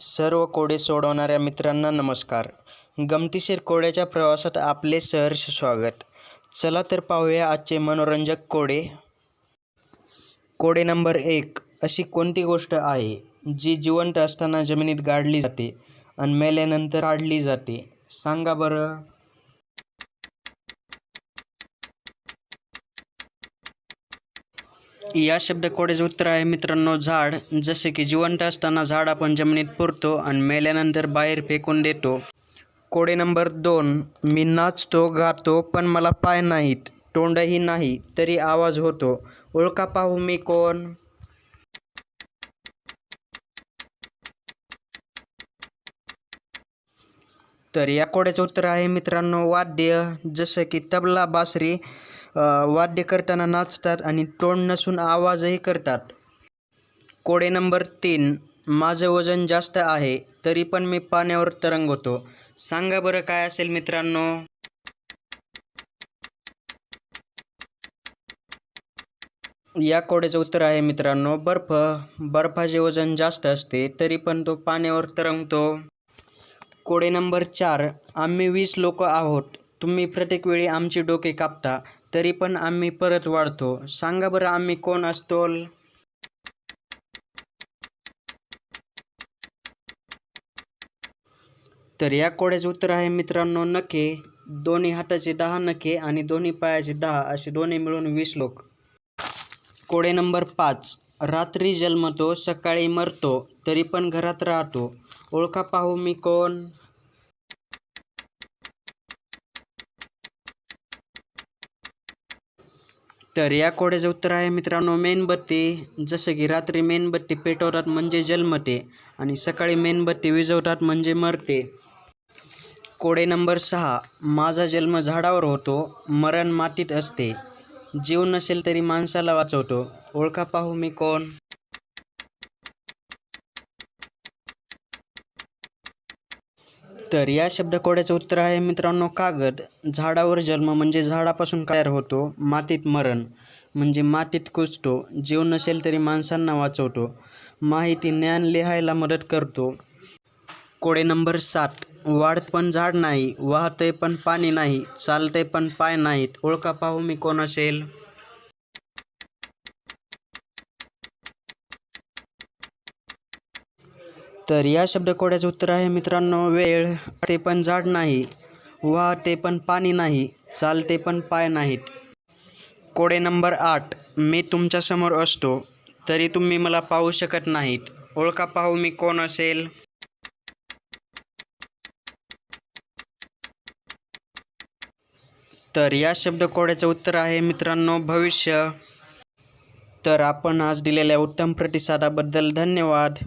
सर्व कोडे सोडवणाऱ्या मित्रांना नमस्कार. गमतीशीर कोड्याच्या प्रवासात आपले सहर्ष स्वागत. चला तर पाहूया आजचे मनोरंजक कोडे. कोडे नंबर एक. अशी कोणती गोष्ट आहे जी जिवंत असताना जमिनीत गाडली जाते आणि मेल्यानंतर काढली जाते? सांगा बरं. या शब्दकोडेचं उत्तर आहे मित्रांनो झाड. जसे की जिवंत असताना झाड आपण जमिनीत पुरतो आणि मेल्यानंतर बाहेर फेकून देतो. कोडे नंबर दोन मी नाचतो गातो पण मला पाय नाहीत. तोंडही नाही तरी आवाज होतो. ओळखा पाहू मी कोण? तर या कोड्याचं उत्तर आहे मित्रांनो वाद्य. जसं की तबला बासरी. वाद्य करताना नाचतात आणि तोंड नसून आवाजही करतात. कोडे नंबर तीन माझं वजन जास्त आहे तरी पण मी पाण्यावर तरंगवतो सांगा बरं काय असेल मित्रांनो? या कोड्याचं उत्तर आहे मित्रांनो बर्फ. बर्फाचे वजन जास्त असते तरी पण तो पाण्यावर तरंगतो. कोडे नंबर चार आम्ही वीस लोक आहोत. तुम्ही प्रत्येक वेळी आमची डोके कापता. तरी पण आम्ही परत वाढतो. सांगा बरं आम्ही कोण असतोल? तर या कोड्याचे उत्तर आहे मित्रांनो नखे. दोन्ही हाताचे दहा नखे आणि दोन्ही पायाचे दहा असे दोन्ही मिळून वीस लोक. कोडे नंबर पाच. रात्री जन्मतो सकाळी मरतो तरी पण घरात राहतो. ओळखा पाहू मी कोण? तर या कोड्याचं उत्तर आहे मित्रांनो मेणबत्ती. जसं की रात्री मेणबत्ती पेटवतात म्हणजे जन्मते आणि सकाळी मेणबत्ती विजवतात म्हणजे मरते. कोडे नंबर सहा. माझा जन्म झाडावर होतो मरण मातीत असते. जीव नसेल तरी माणसाला वाचवतो. ओळखा पाहू मी कोण? तर या शब्दकोड्याचं उत्तर आहे मित्रांनो कागद. झाडावर जन्म म्हणजे झाडापासून तयार होतो मातीत मरण म्हणजे मातीत कुजतो जीव नसेल तरी माणसांना वाचवतो माहिती ज्ञान लिहायला मदत करतो. कोडे नंबर सात वाढत पण झाड नाही वाहतंय पण पाणी नाही चालतंय पण पाय नाहीत ओळखा पाहू मी कोण असेल तर या शब्दकोड्याचं उत्तर आहे मित्रांनो वेळ ते पण झाड नाही वाहते पण पाणी नाही चालते पण पाय नाहीत. कोडे नंबर आठ मी तुमच्यासमोर असतो तरी तुम्ही मला पाहू शकत नाहीत. ओळखा पाहू मी कोण असेल? तर या शब्दकोड्याचं उत्तर आहे मित्रांनो भविष्य. तर आपण आज दिलेल्या उत्तम प्रतिसादाबद्दल धन्यवाद.